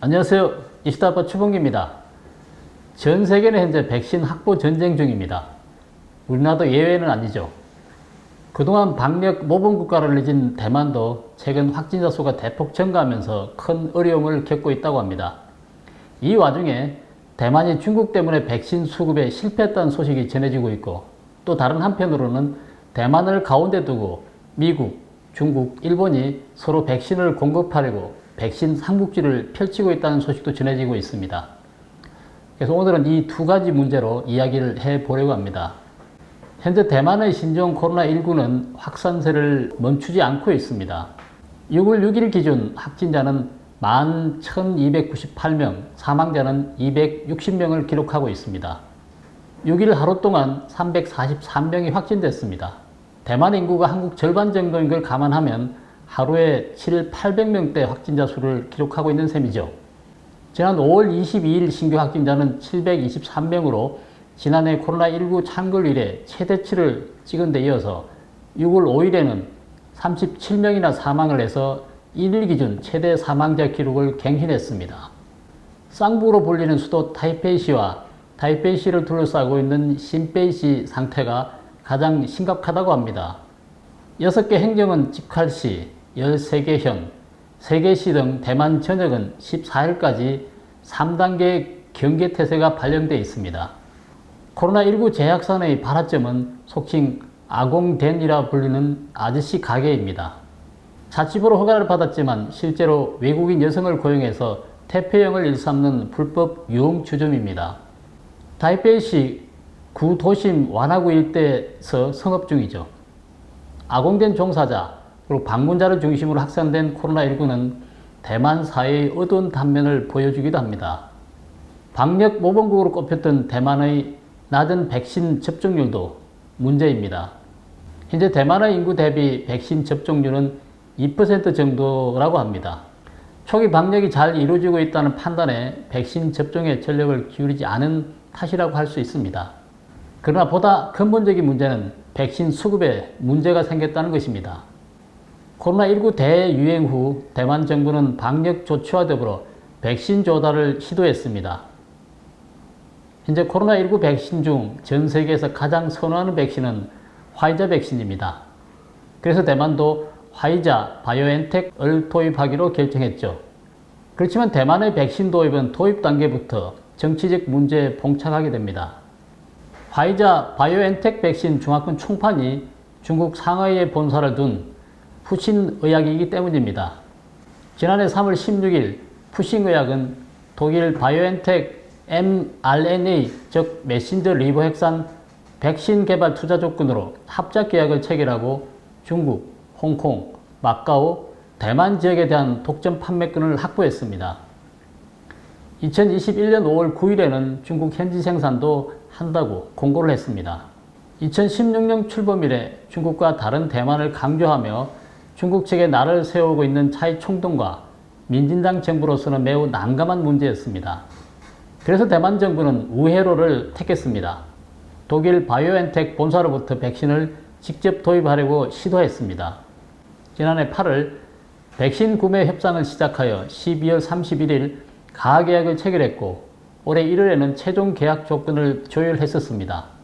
안녕하세요. 이시다바 추봉기입니다. 전 세계는 현재 백신 확보 전쟁 중입니다. 우리나라도 예외는 아니죠. 그동안 방역 모범 국가를 내진 대만도 최근 확진자 수가 대폭 증가하면서 큰 어려움을 겪고 있다고 합니다. 이 와중에 대만이 중국 때문에 백신 수급에 실패했다는 소식이 전해지고 있고 또 다른 한편으로는 대만을 가운데 두고 미국, 중국, 일본이 서로 백신을 공급하려고 백신 삼국지를 펼치고 있다는 소식도 전해지고 있습니다. 그래서 오늘은 이 두 가지 문제로 이야기를 해 보려고 합니다. 현재 대만의 신종 코로나19는 확산세를 멈추지 않고 있습니다. 6월 6일 기준 확진자는 11,298명, 사망자는 260명을 기록하고 있습니다. 6일 하루 동안 343명이 확진됐습니다. 대만 인구가 한국 절반 정도인 걸 감안하면 하루에 7, 800명대 확진자 수를 기록하고 있는 셈이죠. 지난 5월 22일 신규 확진자는 723명으로 지난해 코로나19 창궐 이래 최대치를 찍은 데 이어서 6월 5일에는 37명이나 사망을 해서 1일 기준 최대 사망자 기록을 갱신했습니다. 쌍부로 불리는 수도 타이페이시와 타이페이시를 둘러싸고 있는 신베이시 상태가 가장 심각하다고 합니다. 6개 행정은 직할시, 13개 현, 3개시 등 대만 전역은 14일까지 3단계 경계 태세가 발령돼 있습니다. 코로나19 제약산의 발화점은 속칭 아공덴이라 불리는 아저씨 가게입니다. 자치부로 허가를 받았지만 실제로 외국인 여성을 고용해서 태폐형을 일삼는 불법 유흥주점입니다. 타이페이시 구도심 완화구 일대에서 성업 중이죠. 아공된 종사자 그리고 방문자를 중심으로 확산된 코로나19는 대만 사회의 어두운 단면을 보여주기도 합니다. 방역 모범국으로 꼽혔던 대만의 낮은 백신 접종률도 문제입니다. 현재 대만의 인구 대비 백신 접종률은 2% 정도라고 합니다. 초기 방역이 잘 이루어지고 있다는 판단에 백신 접종에 전력을 기울이지 않은 탓이라고 할 수 있습니다. 그러나 보다 근본적인 문제는 백신 수급에 문제가 생겼다는 것입니다. 코로나19 대유행 후 대만 정부는 방역 조치와 더불어 백신 조달을 시도했습니다. 현재 코로나19 백신 중 전 세계에서 가장 선호하는 백신은 화이자 백신입니다. 그래서 대만도 화이자 바이오엔텍을 도입하기로 결정했죠. 그렇지만 대만의 백신 도입은 도입 단계부터 정치적 문제에 봉착하게 됩니다. 화이자 바이오엔텍 백신 중화권 총판이 중국 상하이에 본사를 둔 푸신 의학이기 때문입니다. 지난해 3월 16일 푸신 의학은 독일 바이오엔텍 mRNA 즉 메신저 리보 핵산 백신 개발 투자 조건으로 합작 계약을 체결하고 중국, 홍콩, 마카오, 대만 지역에 대한 독점 판매권을 확보했습니다. 2021년 5월 9일에는 중국 현지 생산도 한다고 공고를 했습니다. 2016년 출범 이래 중국과 다른 대만을 강조하며 중국 측에 나를 세우고 있는 차이 총동과 민진당 정부로서는 매우 난감한 문제였습니다. 그래서 대만 정부는 우회로를 택했습니다. 독일 바이오엔텍 본사로부터 백신을 직접 도입하려고 시도했습니다. 지난해 8월 백신 구매 협상을 시작하여 12월 31일 가계약을 체결했고 올해 1월에는 최종 계약 조건을 조율했었습니다.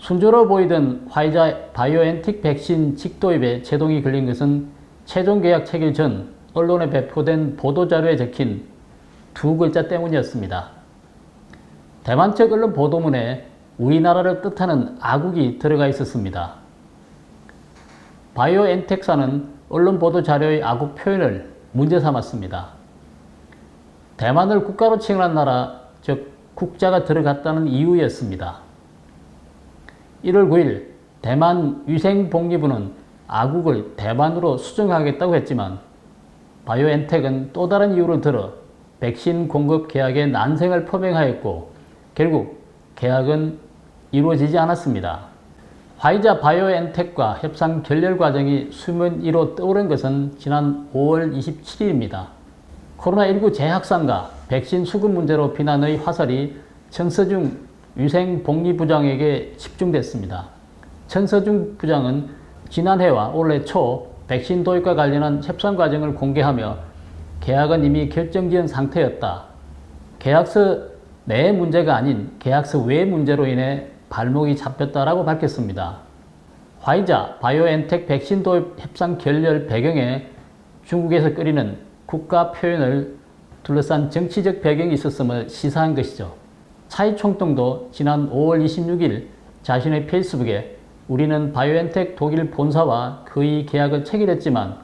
순조로워 보이던 화이자 바이오엔틱 백신 직도입에 제동이 걸린 것은 최종 계약 체결 전 언론에 배포된 보도자료에 적힌 두 글자 때문이었습니다. 대만 측 언론 보도문에 우리나라를 뜻하는 아국이 들어가 있었습니다. 바이오엔텍사는 언론 보도 자료의 아국 표현을 문제 삼았습니다. 대만을 국가로 칭한 나라, 즉 국자가 들어갔다는 이유였습니다. 1월 9일 대만 위생복리부는 아국을 대만으로 수정하겠다고 했지만 바이오엔텍은 또 다른 이유를 들어 백신 공급 계약에 난색을 표명하였고 결국 계약은 이루어지지 않았습니다. 화이자 바이오엔텍과 협상 결렬 과정이 수면 위로 떠오른 것은 지난 5월 27일입니다. 코로나19 재확산과 백신 수급 문제로 비난의 화살이 천서중 위생 복리 부장에게 집중됐습니다. 천서중 부장은 지난해와 올해 초 백신 도입과 관련한 협상 과정을 공개하며 계약은 이미 결정지은 상태였다. 계약서 내 문제가 아닌 계약서 외 문제로 인해 발목이 잡혔다라고 밝혔습니다. 화이자 바이오엔텍 백신 도입 협상 결렬 배경에 중국에서 끓이는 국가 표현을 둘러싼 정치적 배경이 있었음을 시사한 것이죠. 차이 총통도 지난 5월 26일 자신의 페이스북에 우리는 바이오엔텍 독일 본사와 거의 계약을 체결했지만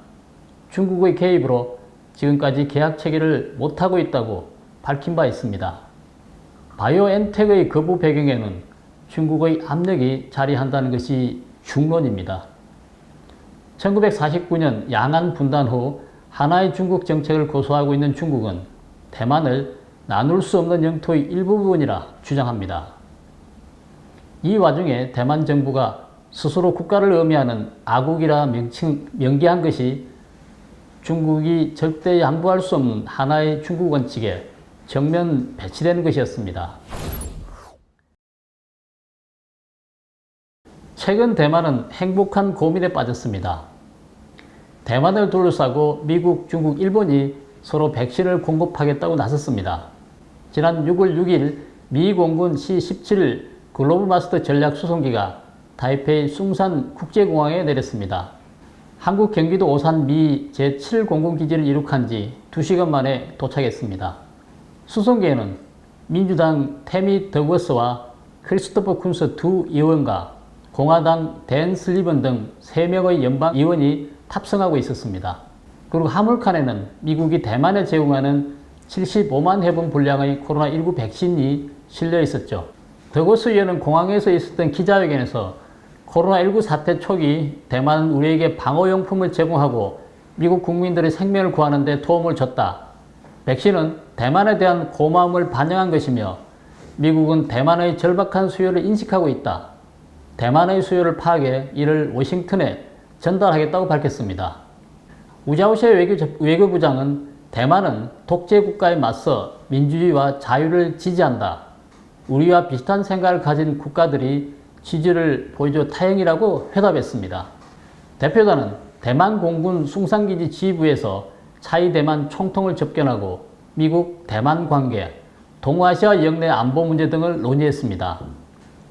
중국의 개입으로 지금까지 계약 체결을 못하고 있다고 밝힌 바 있습니다. 바이오엔텍의 거부 배경에는 중국의 압력이 자리한다는 것이 중론입니다. 1949년 양안 분단 후 하나의 중국 정책을 고수하고 있는 중국은 대만을 나눌 수 없는 영토의 일부분이라 주장합니다. 이 와중에 대만 정부가 스스로 국가를 의미하는 아국이라 명칭, 명기한 것이 중국이 절대 양보할 수 없는 하나의 중국 원칙에 정면 배치되는 것이었습니다. 최근 대만은 행복한 고민에 빠졌습니다. 대만을 둘러싸고 미국, 중국, 일본이 서로 백신을 공급하겠다고 나섰습니다. 지난 6월 6일 미 공군 C-17 글로벌 마스터 전략 수송기가 타이페이 숭산 국제공항에 내렸습니다. 한국 경기도 오산 미 제7공군기지를 이륙한 지 2시간 만에 도착했습니다. 수송기에는 민주당 태미 더버스와 크리스토퍼 쿤스 두 의원과 공화당 댄 슬리번 등 3명의 연방 의원이 탑승하고 있었습니다. 그리고 화물칸에는 미국이 대만에 제공하는 75만 회분 분량의 코로나19 백신이 실려 있었죠. 더고스 의원은 공항에서 있었던 기자회견에서 코로나19 사태 초기 대만은 우리에게 방호용품을 제공하고 미국 국민들의 생명을 구하는 데 도움을 줬다. 백신은 대만에 대한 고마움을 반영한 것이며 미국은 대만의 절박한 수요를 인식하고 있다. 대만의 수요를 파악해 이를 워싱턴에 전달하겠다고 밝혔습니다. 우자우시아 외교, 부장은 대만은 독재 국가에 맞서 민주주의와 자유를 지지한다. 우리와 비슷한 생각을 가진 국가들이 지지를 보여줘 다행이라고 회답했습니다. 대표단은 대만 공군 숭상기지 지휘부에서 차이 대만 총통을 접견하고 미국 대만 관계, 동아시아 영내 안보 문제 등을 논의했습니다.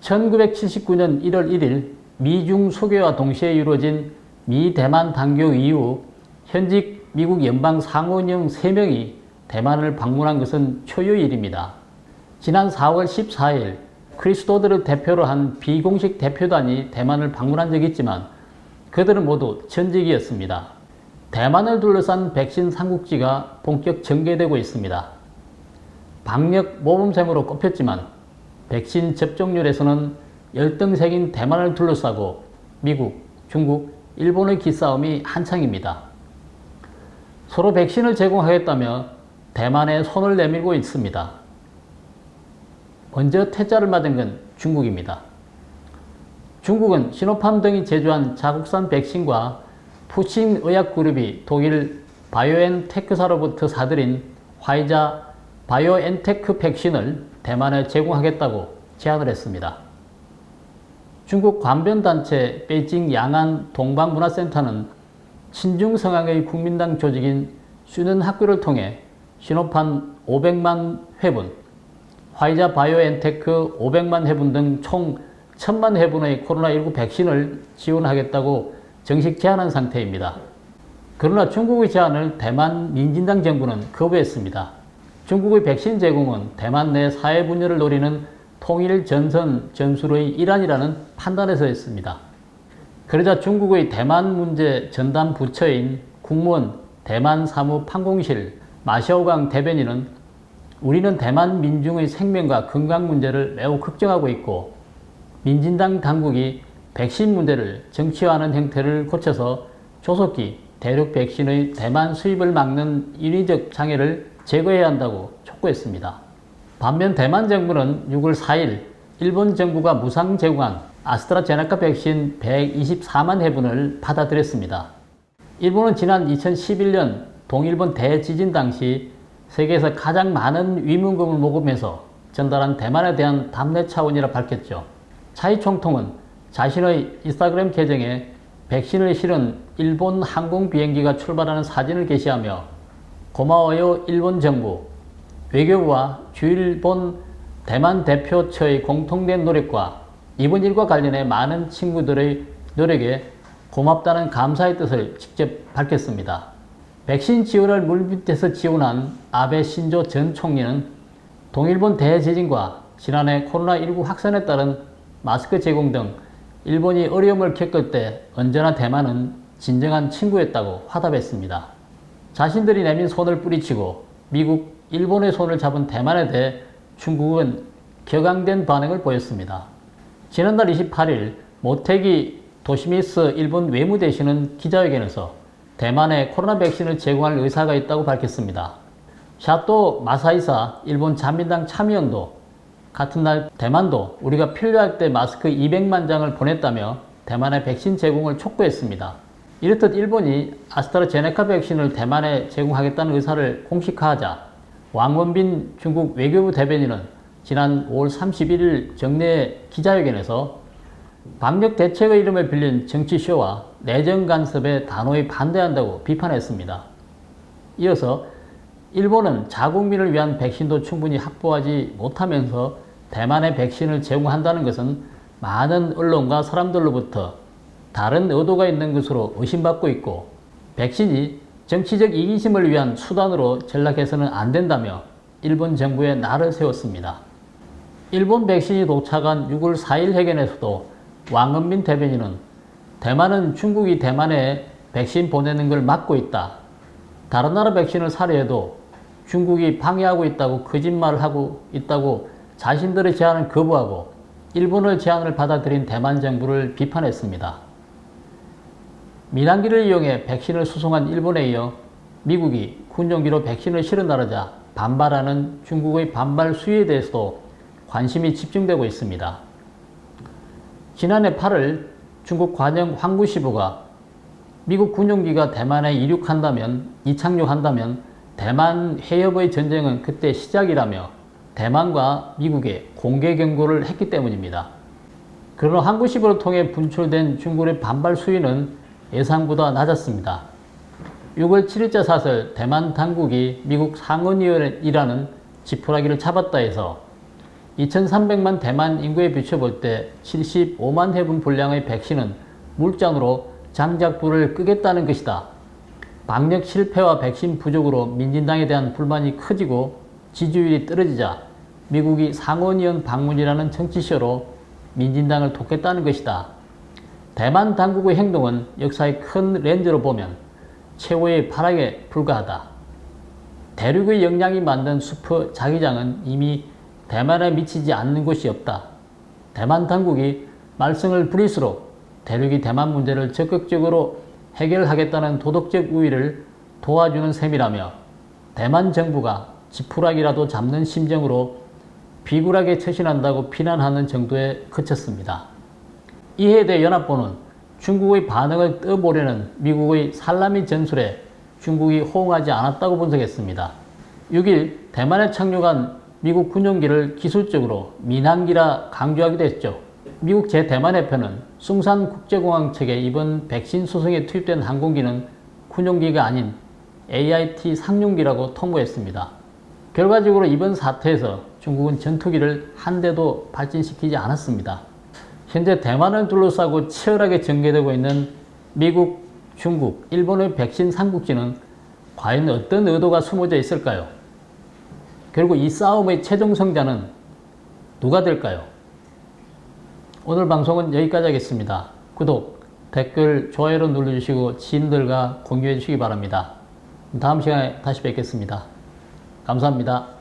1979년 1월 1일 미중 소개와 동시에 이루어진 미 대만 당교 이후 현직 미국 연방 상원령 3명이 대만을 방문한 것은 초유의 일입니다. 지난 4월 14일 크리스토드를 대표로 한 비공식 대표단이 대만을 방문한 적이 있지만 그들은 모두 전직이었습니다. 대만을 둘러싼 백신 삼국지가 본격 전개되고 있습니다. 방역 모범생으로 꼽혔지만 백신 접종률에서는 열등색인 대만을 둘러싸고 미국, 중국, 일본의 기싸움이 한창입니다. 서로 백신을 제공하겠다며 대만에 손을 내밀고 있습니다. 먼저 퇴짜를 맞은 건 중국입니다. 중국은 시노팜 등이 제조한 자국산 백신과 푸신 의약그룹이 독일 바이오엔테크사로부터 사들인 화이자 바이오엔테크 백신을 대만에 제공하겠다고 제안을 했습니다. 중국 관변단체 베이징 양안 동방문화센터는 친중 성향의 국민당 조직인 수는 학교를 통해 신호판 500만 회분, 화이자 바이오엔테크 500만 회분 등 총 1000만 회분의 코로나19 백신을 지원하겠다고 정식 제안한 상태입니다. 그러나 중국의 제안을 대만 민진당 정부는 거부했습니다. 중국의 백신 제공은 대만 내 사회 분열을 노리는 통일 전선 전술의 일환이라는 판단에서였습니다. 그러자 중국의 대만 문제 전담 부처인 국무원 대만 사무 판공실 마샤오강 대변인은 우리는 대만 민중의 생명과 건강 문제를 매우 걱정하고 있고 민진당 당국이 백신 문제를 정치화하는 형태를 고쳐서 조속히 대륙 백신의 대만 수입을 막는 인위적 장애를 제거해야 한다고 촉구했습니다. 반면 대만 정부는 6월 4일 일본 정부가 무상 제공한 아스트라제네카 백신 124만 회분을 받아들였습니다. 일본은 지난 2011년 동일본 대지진 당시 세계에서 가장 많은 위문금을 모금해서 전달한 대만에 대한 담내 차원이라 밝혔죠. 차이 총통은 자신의 인스타그램 계정에 백신을 실은 일본 항공 비행기가 출발하는 사진을 게시하며 고마워요 일본 정부, 외교부와 주일본 대만 대표처의 공통된 노력과 이번 일과 관련해 많은 친구들의 노력에 고맙다는 감사의 뜻을 직접 밝혔습니다. 백신 지원을 물밑에서 지원한 아베 신조 전 총리는 동일본 대지진과 지난해 코로나19 확산에 따른 마스크 제공 등 일본이 어려움을 겪을 때 언제나 대만은 진정한 친구였다고 화답했습니다. 자신들이 내민 손을 뿌리치고 미국, 일본의 손을 잡은 대만에 대해 중국은 격앙된 반응을 보였습니다. 지난달 28일 모테기 도시미스 일본 외무대신은 기자회견에서 대만에 코로나 백신을 제공할 의사가 있다고 밝혔습니다. 샤또 마사이사 일본 자민당 참의원도 같은 날 대만도 우리가 필요할 때 마스크 200만 장을 보냈다며 대만의 백신 제공을 촉구했습니다. 이렇듯 일본이 아스트라제네카 백신을 대만에 제공하겠다는 의사를 공식화하자 왕원빈 중국 외교부 대변인은 지난 5월 31일 정례 기자회견에서 방역 대책의 이름을 빌린 정치쇼와 내정 간섭에 단호히 반대한다고 비판했습니다. 이어서 일본은 자국민을 위한 백신도 충분히 확보하지 못하면서 대만에 백신을 제공한다는 것은 많은 언론과 사람들로부터 다른 의도가 있는 것으로 의심받고 있고 백신이 정치적 이기심을 위한 수단으로 전락해서는 안 된다며 일본 정부에 날을 세웠습니다. 일본 백신이 도착한 6월 4일 회견에서도 왕은민 대변인은 대만은 중국이 대만에 백신 보내는 걸 막고 있다. 다른 나라 백신을 사려 해도 중국이 방해하고 있다고 거짓말을 하고 있다고 자신들의 제안을 거부하고 일본의 제안을 받아들인 대만 정부를 비판했습니다. 민항기를 이용해 백신을 수송한 일본에 이어 미국이 군용기로 백신을 실어 나르자 반발하는 중국의 반발 수위에 대해서도 관심이 집중되고 있습니다. 지난해 8월 중국 관영 황구시부가 미국 군용기가 대만에 이륙한다면 이착륙한다면 대만 해협의 전쟁은 그때 시작이라며 대만과 미국에 공개 경고를 했기 때문입니다. 그러나 항구시부를 통해 분출된 중국의 반발 수위는 예상보다 낮았습니다. 6월 7일자 사설 대만 당국이 미국 상원의원이라는 지푸라기를 잡았다 해서 2300만 대만 인구에 비춰볼 때 75만 회분 분량의 백신은 물장으로 장작불을 끄겠다는 것이다. 방역 실패와 백신 부족으로 민진당에 대한 불만이 커지고 지지율이 떨어지자 미국이 상원의원 방문이라는 정치쇼로 민진당을 돕겠다는 것이다. 대만 당국의 행동은 역사의 큰 렌즈로 보면 최후의 발악에 불과하다. 대륙의 역량이 만든 슈퍼 자기장은 이미 대만에 미치지 않는 곳이 없다. 대만 당국이 말썽을 부릴수록 대륙이 대만 문제를 적극적으로 해결하겠다는 도덕적 우위를 도와주는 셈이라며 대만 정부가 지푸라기라도 잡는 심정으로 비굴하게 처신한다고 비난하는 정도에 그쳤습니다. 이에 대해 연합보는 중국의 반응을 떠보려는 미국의 살라미 전술에 중국이 호응하지 않았다고 분석했습니다. 6일 대만에 착륙한 미국 군용기를 기술적으로 민항기라 강조하기도 했죠. 미국 제 대만해편은 숭산 국제공항 측에 이번 백신 수송에 투입된 항공기는 군용기가 아닌 AIT 상용기라고 통보했습니다. 결과적으로 이번 사태에서 중국은 전투기를 한 대도 발진시키지 않았습니다. 현재 대만을 둘러싸고 치열하게 전개되고 있는 미국, 중국, 일본의 백신 삼국지는 과연 어떤 의도가 숨어져 있을까요? 결국 이 싸움의 최종 성자는 누가 될까요? 오늘 방송은 여기까지 하겠습니다. 구독, 댓글, 좋아요를 눌러주시고 지인들과 공유해 주시기 바랍니다. 다음 시간에 다시 뵙겠습니다. 감사합니다.